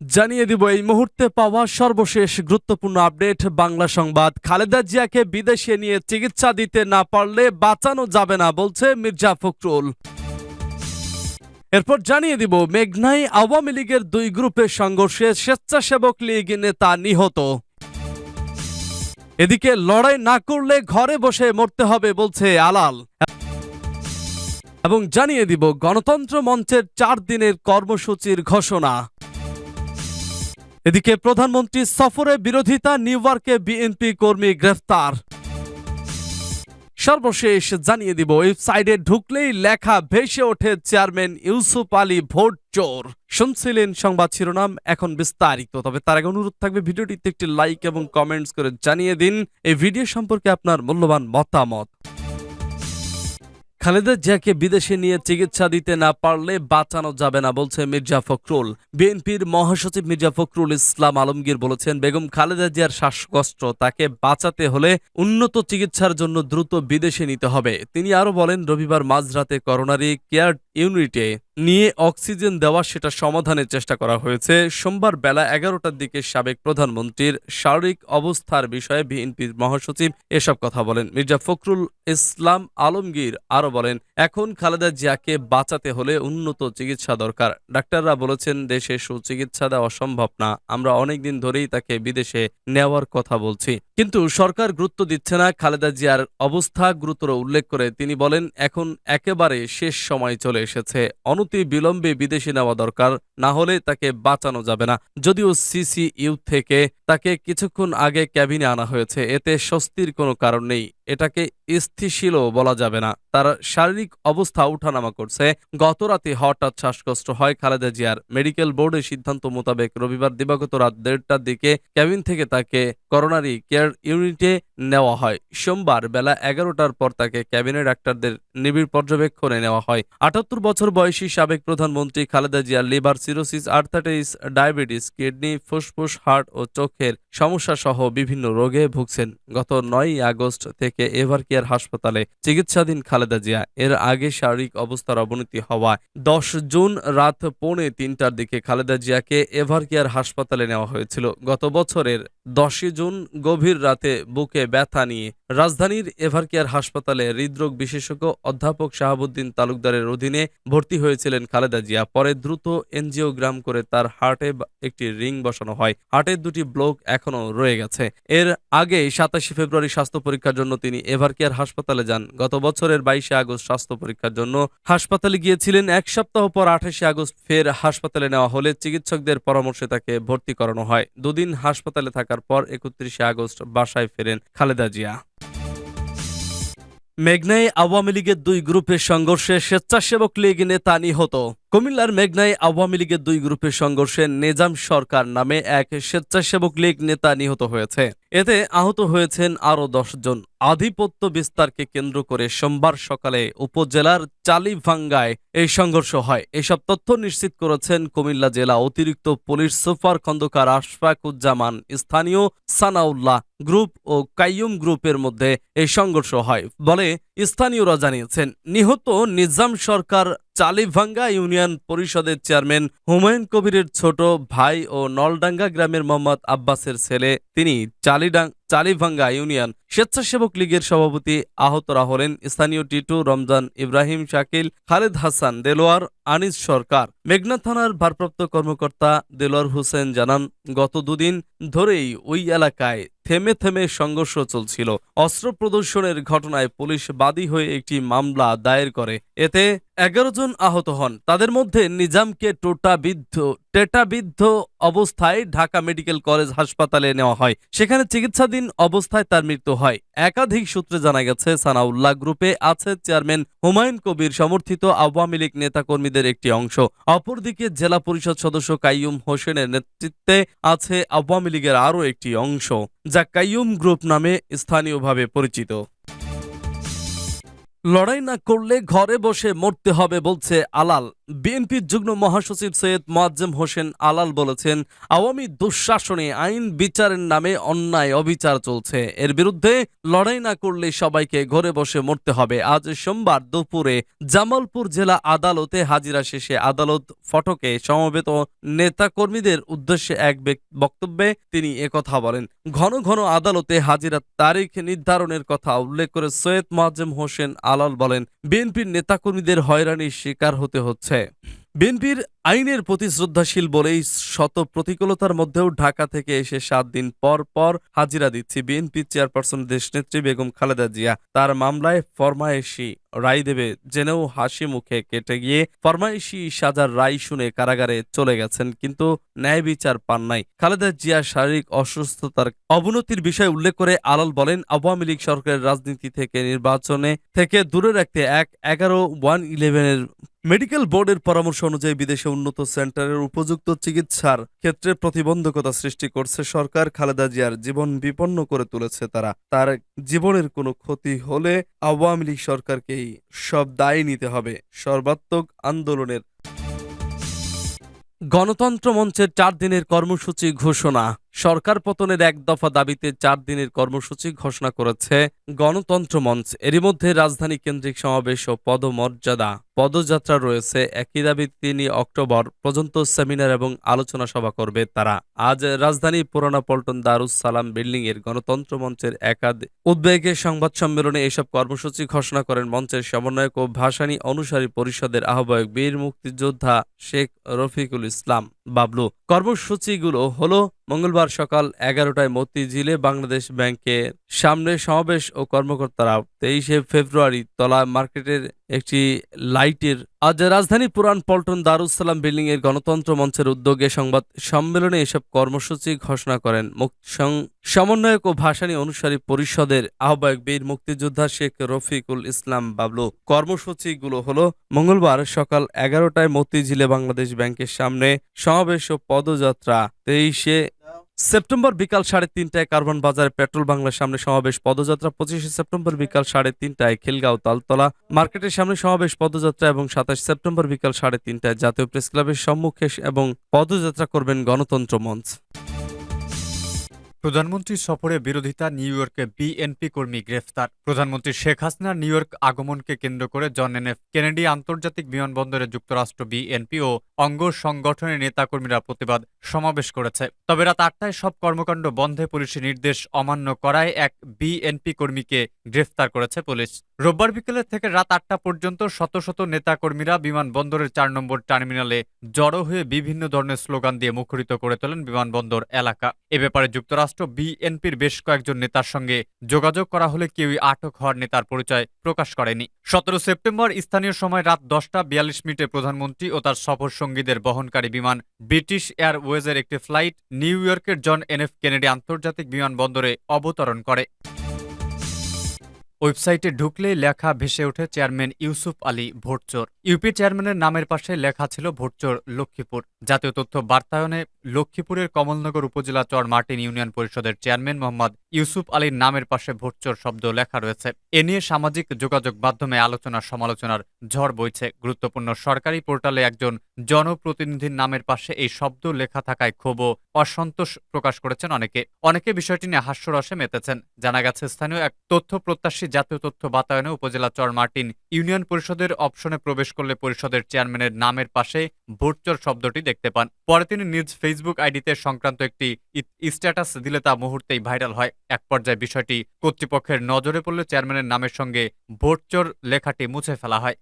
জানিয়ে দিব এই মুহূর্তে পাওয়া সর্বশেষ গুরুত্বপূর্ণ আপডেট বাংলা সংবাদ। খালেদা জিয়াকে বিদেশে নিয়ে চিকিৎসা দিতে না পারলে বাঁচানো যাবে না, বলছে মির্জা ফখরুল। এরপর জানিয়ে দিব মেঘনাই আওয়ামী লীগের দুই গ্রুপের সংঘর্ষে স্বেচ্ছাসেবক লীগ নেতা নিহত। এদিকে লড়াই না করলে ঘরে বসে মরতে হবে, বলছে আলাল। এবং জানিয়ে দিব, গণতন্ত্র মঞ্চের চার দিনের কর্মসূচির ঘোষণা। এদিকে প্রধানমন্ত্রী সফরে বিরোধিতা, নিউ ইয়র্কে বিএনপি কর্মী গ্রেফতার। সর্বশেষ জানিয়ে দিব ওয়েবসাইটে ঢুকলেই লেখা ভেসে ওঠে চেয়ারম্যান ইউসুফ আলী ভোট চোর। শুনছিলেন সংবাদ শিরোনাম, এখন বিস্তারিত। তবে তার আগে অনুরোধ থাকবে, ভিডিওটিতে একটি লাইক এবং কমেন্টস করে জানিয়ে দিন। এই ভিডিও সম্পর্কে আপনার মূল্যবান মতামত। খালেদা জিয়াকে বিদেশে নিয়ে চিকিৎসা দিতে না পারলে বাঁচানো যাবে না বলছে মির্জা ফখরুল। বিএনপির মহাসচিব মির্জা ফখরুল ইসলাম আলমগীর বলেছেন, বেগম খালেদা জিয়ার শ্বাসকষ্ট, তাকে বাঁচাতে হলে উন্নত চিকিৎসার জন্য দ্রুত বিদেশে নিতে হবে। তিনি আরও বলেন, রবিবার মাঝরাতে করোনারি কেয়ার ইউনিটে নিয়ে অক্সিজেন দেওয়া সেটা সমাধানের চেষ্টা করা হয়েছে। সোমবার বেলা এগারোটার দিকে সাবেক প্রধানমন্ত্রীর শারীরিক অবস্থার বিষয়ে বিএনপির মহাসচিব এসব কথা বলেন। মির্জা ফখরুল ইসলাম আলমগীর আরও বলেন, এখন খালেদা জিয়াকে বাঁচাতে হলে উন্নত চিকিৎসা দরকার। ডাক্তাররা বলেছেন, দেশে সুচিকিৎসা দেওয়া সম্ভব না। আমরা অনেকদিন ধরেই তাকে বিদেশে নেওয়ার কথা বলছি। কিন্তু সরকার গুরুত্ব দিচ্ছে না। খালেদা জিয়ার অবস্থা গুরুতর উল্লেখ করে তিনি বলেন, এখন একেবারে শেষ সময় চলে এসেছে। অনতি বিলম্বে বিদেশি নেওয়া দরকার, না হলে তাকে বাঁচানো যাবে না। যদিও সিসিইউ থেকে তাকে কিছুক্ষণ আগে ক্যাবিনে আনা হয়েছে, এতে স্বস্তির কোনো কারণ নেই। এটাকে স্থিতিশীলও বলা যাবে না। তার শারীরিক অবস্থা উঠানামা করছে। গত রাতে হঠাৎ শ্বাসকষ্ট হয় খালেদা জিয়ার। মেডিকেল বোর্ডের সিদ্ধান্ত মোতাবেক রবিবার দিবাগত রাত দেড়টার দিকে ক্যাবিন থেকে তাকে করোনারি কেয়ার ইউনিটে নেওয়া হয়। সোমবার বেলা এগারোটার পর তাকে ক্যাবিনেট ডাক্তারদের নিবিড় পর্যবেক্ষণে নেওয়া হয়। আটাত্তর বছর বয়সী সাবেক প্রধানমন্ত্রী খালেদা জিয়ার liver cirrhosis arthritis diabetes, kidney, ফুসফুস, হার্ট ও চোখের সমস্যা সহ বিভিন্ন রোগে ভুগছেন। গত নয়ই আগস্ট থেকে এভার কেয়ার হাসপাতালে চিকিৎসাধীন খালেদা জিয়া। এর আগে শারীরিক অবস্থার অবনতি হওয়ায় দশ জুন রাত পৌনে তিনটার দিকে খালেদা জিয়াকে এভার কেয়ার হাসপাতালে নেওয়া হয়েছিল। গত বছরের দশই জুন গভীর রাতে বুকে ব্যথা নিয়ে রাজধানীর এভারকেয়ার হাসপাতালে হৃদরোগ বিশেষজ্ঞ অধ্যাপক শাহাবুদ্দিন তালুকদারের অধীনে ভর্তি হয়েছিলেন খালেদা জিয়া। পরে দ্রুত এনজিওগ্রাম করে তার হার্টে একটি রিং বসানো হয়। হার্টের দুটি ব্লক এখনও রয়ে গেছে। এর আগে সাতাশে ফেব্রুয়ারি স্বাস্থ্য পরীক্ষার জন্য তিনি এভারকেয়ার হাসপাতালে যান। গত বছরের বাইশে আগস্ট স্বাস্থ্য পরীক্ষার জন্য হাসপাতালে গিয়েছিলেন। এক সপ্তাহ পর আঠাশে আগস্ট ফের হাসপাতালে নেওয়া হলে চিকিৎসকদের পরামর্শে তাকে ভর্তি করানো হয়। দুদিন হাসপাতালে থাকার পর একত্রিশে আগস্ট বাসায় ফেরেন খালেদা জিয়া। মেঘনায় আওয়ামী লীগের দুই গ্রুপের সংঘর্ষে স্বেচ্ছাসেবক লীগ নেতা নিহত। কুমিল্লার মেঘনায় আওয়ামী লীগের দুই গ্রুপের সংঘর্ষে নেজাম সরকার নামে এক স্বেচ্ছাসেবক লীগ নেতা নিহত হয়েছে। এতে আহত হয়েছেন আরও জন। আধিপত্য বিস্তারকে কেন্দ্র করে সোমবার সকালে উপজেলার চালিভাঙ্গায় এই সংঘর্ষ হয়। এসব তথ্য নিশ্চিত করেছেন কুমিল্লা জেলা অতিরিক্ত পুলিশ সুপার খন্দকার আশফাকুজ্জামান। স্থানীয় সানাউল্লাহ গ্রুপ ও কাইয়ুম গ্রুপের মধ্যে এই সংঘর্ষ হয় বলে স্থানীয়রা জানিয়েছেন। নিহত নিজাম সরকার চালিভাঙ্গা ইউনিয়ন পরিষদের চেয়ারম্যান হুমায়ুন কবিরের ছোট ভাই ও নলডাঙ্গা গ্রামের মোহাম্মদ আব্বাসের ছেলে। তিনি চালিডাং চালিভাঙ্গা ইউনিয়ন স্বেচ্ছাসেবক লীগের সভাপতি আহতরা হলেন স্থানীয় টিটু, রমজান ইব্রাহিম, শাকিল, খালেদ হাসান, দেলোয়ার, আনিস সরকার। মেঘনা থানার ভারপ্রাপ্ত কর্মকর্তা দেলোয়ার হোসেন জানান, গত দুদিন ধরেই ওই এলাকায় থেমে থেমে সংঘর্ষ চলছিল। অস্ত্র প্রদর্শনের ঘটনায় পুলিশ বাদী হয়ে একটি মামলা দায়ের করে। এতে এগারো জন আহত হন। তাদের মধ্যে নিজামকে টোটাবিদ্ধ টেটাবিদ্ধ অবস্থায় ঢাকা মেডিকেল কলেজ হাসপাতালে নেওয়া হয়। সেখানে চিকিৎসাধীন অবস্থায় তার মৃত্যু হয়। একাধিক সূত্রে জানা গেছে, সানাউল্লাহ গ্রুপে আছে চেয়ারম্যান হুমায়ুন কবির সমর্থিত আওয়ামী লীগ নেতাকর্মীদের একটি অংশ। অপরদিকে জেলা পরিষদ সদস্য কাইয়ুম হোসেনের নেতৃত্বে আছে আওয়ামী লীগের আরও একটি অংশ, যা কাইয়ুম গ্রুপ নামে স্থানীয়ভাবে পরিচিত। লড়াই না করলে ঘরে বসে মরতে হবে বলছে আলাল। বিএনপির যুগ্ম মহাসচিব সৈয়দ মোয়াজ্জেম হোসেন আলাল বলেছেন, আওয়ামী দুঃশাসনে আইন বিচারের নামে অন্যায় অবিচার চলছে। এর বিরুদ্ধে লড়াই না করলে সবাইকে ঘরে বসে মরতে হবে। আজ সোমবার দুপুরে জামালপুর জেলা আদালতে হাজিরা শেষে আদালত ফটকে সমবেত নেতাকর্মীদের উদ্দেশ্যে এক বক্তব্যে তিনি একথা বলেন। ঘন ঘন আদালতে হাজিরার তারিখ নির্ধারণের কথা উল্লেখ করে সৈয়দ মোয়াজ্জেম হোসেন আলাল বলেন, বিএনপির নেতাকর্মীদের হয়রানির শিকার হতে হচ্ছে। বিএনপির আইনের প্রতি শ্রদ্ধাশীল বলেই শত প্রতিকূলতার মধ্যেও ঢাকা থেকে এসে সাত দিন পর পর হাজিরা দিচ্ছি বিএনপি চেয়ারপারসন দেশনেত্রী বেগম খালেদা জিয়া। তার মামলায় ফরমায়েশি রায় দেবে জেনেও হাসি মুখে কেটে গিয়ে ফরমায়েশি সাজার রায় শুনে কারাগারে চলে গেছেন কিন্তু ন্যায় বিচার পান নাই। খালেদা জিয়া শারীরিক অসুস্থতার অবনতির বিষয় উল্লেখ করে আলাল বলেন, আওয়ামী লীগ সরকারের রাজনীতি থেকে নির্বাচনে থেকে দূরে রাখতে এক এগারো ওয়ান ইলেভেনের মেডিকেল বোর্ডের পরামর্শ অনুযায়ী বিদেশে উন্নত সেন্টারের উপযুক্ত চিকিৎসার ক্ষেত্রে প্রতিবন্ধকতা সৃষ্টি করছে সরকার। খালেদা জিয়ার জীবন বিপন্ন করে তুলেছে তারা। তার জীবনের কোনো ক্ষতি হলে আওয়ামী লীগ সরকারকেই সব দায় নিতে হবে। সর্বাত্মক আন্দোলনের গণতন্ত্র মঞ্চের চার দিনের কর্মসূচি ঘোষণা। সরকার পতনের এক দফা দাবিতে চার দিনের কর্মসূচি ঘোষণা করেছে গণতন্ত্র মঞ্চ। এরই মধ্যে রাজধানী কেন্দ্রিক সমাবেশ ও পদমর্যাদা, পদযাত্রা রয়েছে। একই দাবিতে তিনি অক্টোবর পর্যন্ত সেমিনার এবং আলোচনা সভা করবে তারা। আজ রাজধানী পুরানা পল্টন দারুস সালাম বিল্ডিং এর গণতন্ত্র মঞ্চের একাদ উদ্বেগে সংবাদ সম্মেলনে এসব কর্মসূচি ঘোষণা করেন মঞ্চের সমন্বয়ক ও ভাসানী অনুসারী পরিষদের আহ্বায়ক বীর মুক্তিযোদ্ধা শেখ রফিকুল ইসলাম। বাবলু, কর্মসূচিগুলো হলো মঙ্গলবার সকাল এগারোটায় মতিঝিলে বাংলাদেশ ব্যাংকের সামনে সমাবেশ ও কর্মকর্তারা তেইশে ফেব্রুয়ারি তলা মার্কেটের একটি লাইটের আজ রাজধানী পুরান পল্টন দারুসালাম বিল্ডিং এর গণতন্ত্র মঞ্চের উদ্যোগে সংবাদ সম্মেলনে এসব কর্মসূচি ঘোষণা করেন সমন্বয়ক ও ভাসানী অনুসারী পরিষদের আহ্বায়ক বীর মুক্তিযোদ্ধা শেখ রফিকুল ইসলাম বাবলু। কর্মসূচিগুলো হলো, মঙ্গলবার সকাল এগারোটায় মতিঝিলে বাংলাদেশ ব্যাংকের সামনে সমাবেশ ও পদযাত্রা, তেইশে সেপ্টেম্বর বিকাল সাড়ে তিনটায় কার্বন বাজারে পেট্রোল বাংলার সামনে সমাবেশ, পদযাত্রা পঁচিশে সেপ্টেম্বর বিকাল সাড়ে তিনটায় খিলগাঁও তালতলা মার্কেটের সামনে সমাবেশ, পদযাত্রা এবং সাতাশ সেপ্টেম্বর বিকাল সাড়ে তিনটায় জাতীয় প্রেস ক্লাবের সম্মুখে এবং পদযাত্রা করবেন গণতন্ত্র মঞ্চ। প্রধানমন্ত্রী সফরে বিরোধিতা নিউ ইয়র্কে বিএনপি কর্মী গ্রেফতার। প্রধানমন্ত্রী শেখ হাসিনার নিউ ইয়র্ক আগমনকে কেন্দ্র করে জন এন এফ কেনেডি আন্তর্জাতিক বিমানবন্দরে যুক্তরাষ্ট্র বিএনপি ও অঙ্গ সংগঠনের নেতাকর্মীরা প্রতিবাদ সমাবেশ করেছে। তবে রাত আটটায় সব কর্মকাণ্ড বন্ধে পুলিশের নির্দেশ অমান্য করায় এক বিএনপি কর্মীকে গ্রেফতার করেছে পুলিশ। রোববার বিকেলে থেকে রাত আটটা পর্যন্ত শত শত নেতাকর্মীরা বিমানবন্দরের চার নম্বর টার্মিনালে জড়ো হয়ে বিভিন্ন ধরনের স্লোগান দিয়ে মুখরিত করে তোলেন বিমানবন্দর এলাকা। এ ব্যাপারে যুক্তরাষ্ট্র, বিএনপির বেশ কয়েকজন নেতার সঙ্গে যোগাযোগ করা হলে কেউই আটক হওয়ার নেতার পরিচয় প্রকাশ করেনি। সতেরো সেপ্টেম্বর স্থানীয় সময় রাত দশটা বিয়াল্লিশ মিনিটে প্রধানমন্ত্রী ও তার সফর সঙ্গীদের বহনকারী বিমান ব্রিটিশ এয়ারওয়েজের একটি ফ্লাইট নিউ ইয়র্কের জন এনএফ কেনেডি আন্তর্জাতিক বিমানবন্দরে অবতরণ করে। ওয়েবসাইটে ঢুকলেই লেখা ভেসে ওঠে চেয়ারম্যান ইউসুফ আলী ভোটচোর। ইউপি চেয়ারম্যানের নামের পাশে লেখা ছিল ভোটচোর লক্ষ্মীপুর। জাতীয় তথ্য বার্তায়নে লক্ষ্মীপুরের কমলনগর উপজেলা চর মার্টিন ইউনিয়ন পরিষদের চেয়ারম্যান মোহাম্মদ ইউসুফ আলীর নামের পাশে ভোটচোর শব্দ লেখা রয়েছে। এ নিয়ে সামাজিক যোগাযোগ মাধ্যমে আলোচনা সমালোচনার ঝড় বইছে। গুরুত্বপূর্ণ সরকারি পোর্টালে একজন জনপ্রতিনিধির নামের পাশে এই শব্দ লেখা থাকায় ক্ষোভ অসন্তোষ প্রকাশ করেছেন অনেকে। অনেকে বিষয়টি নিয়ে হাস্যরসে মেতেছেন। জানা গেছে, স্থানীয় এক তথ্য প্রত্যাশী জাতীয় তথ্য বাতায়নে উপজেলা চর মার্টিন ইউনিয়ন পরিষদের অপশনে প্রবেশ করলে পরিষদের চেয়ারম্যানের নামের পাশে ভোটচর শব্দটি দেখতে পান। পরে তিনি নিজ ফেসবুক আইডিতে সংক্রান্ত একটি স্ট্যাটাস দিলে তা মুহূর্তেই ভাইরাল হয়। এক পর্যায়ে বিষয়টি কর্তৃপক্ষের নজরে পড়লে চেয়ারম্যানের নামের সঙ্গে ভোটচর লেখাটি মুছে ফেলা হয়।